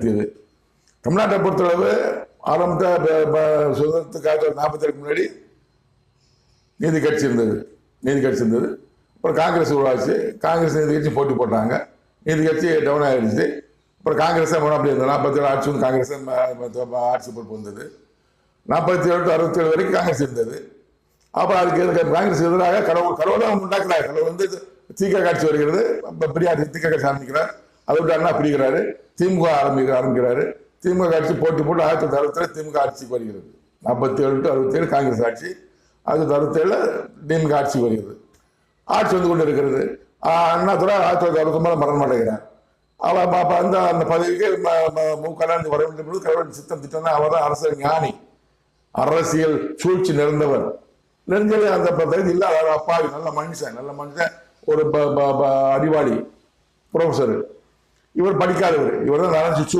இது. தமிழ்நாட்டை பொறுத்தளவு ஆரம்பித்த ப- ப- சுதந்திரத்துக்காக நாற்பத்தி முன்னாடி நீதி கட்சி இருந்தது. நீதி கட்சி இருந்தது. அப்புறம் காங்கிரஸ் உருவாச்சு காங்கிரஸ் நீதி கட்சி போட்டி போட்டாங்க. நீதி கட்சி டவுன் ஆகிடுச்சு அப்புறம் காங்கிரஸ் தான் அப்படி இருந்தது. நாற்பத்தி ஏழு ஆட்சி வந்து காங்கிரஸ் ஆட்சி பொறுப்பு வந்தது. நாற்பத்தி ஏழு டு அறுபத்தி ஏழு வரைக்கும் காங்கிரஸ் இருந்தது. அப்புறம் அதுக்கு எதிர்க்க காங்கிரஸ் எதிராக கடவுள் கடவுளை உண்டாக்குறாங்க கடவுள் வந்து தீக்க காட்சி வருகிறது. அப்ப பெரியார் தீக்க காட்சி ஆரம்பிக்கிறார் அதை விட்டு அண்ணா பிடிக்கிறாரு. திமுக ஆரம்பிக்க ஆரம்பிக்கிறாரு. திமுக ஆட்சி போட்டி போட்டு ஆயிரத்தி தொள்ளாயிரத்தி அறுபத்தி திமுக ஆட்சிக்கு வருகிறது. நாற்பத்தி ஏழு டு அறுபத்தி ஏழு காங்கிரஸ் ஆட்சி. ஆயிரத்தி தொள்ளாயிரத்தி ஏழு திமுக ஆட்சி வருகிறது. ஆட்சி வந்து கொண்டு இருக்கிறது. அண்ணா துறை ஆயிரத்தி தொள்ளாயிரத்தி அறுபத்தி மரணம் அடைகிறார். அவ அப்போ அந்த அந்த பதவிக்கு ம- மு கருணாநிதி வர வேண்டும் என்பது கருணாநிதி சித்தம் திட்டம் தான் அவர் தான் அரசியல் ஞானி. அரசியல் சூழ்ச்சி நிறைந்தவர். நெருஞ்சலி அந்த பதவி இல்லை அப்பாவி நல்ல மனுஷன் நல்ல மனுஷன் ஒரு ப- ப- ப- அறிவாளி ப்ரொஃபசர் இவர் படிக்காதவர். இவர் தான் நாராயண சூழ்ச்சி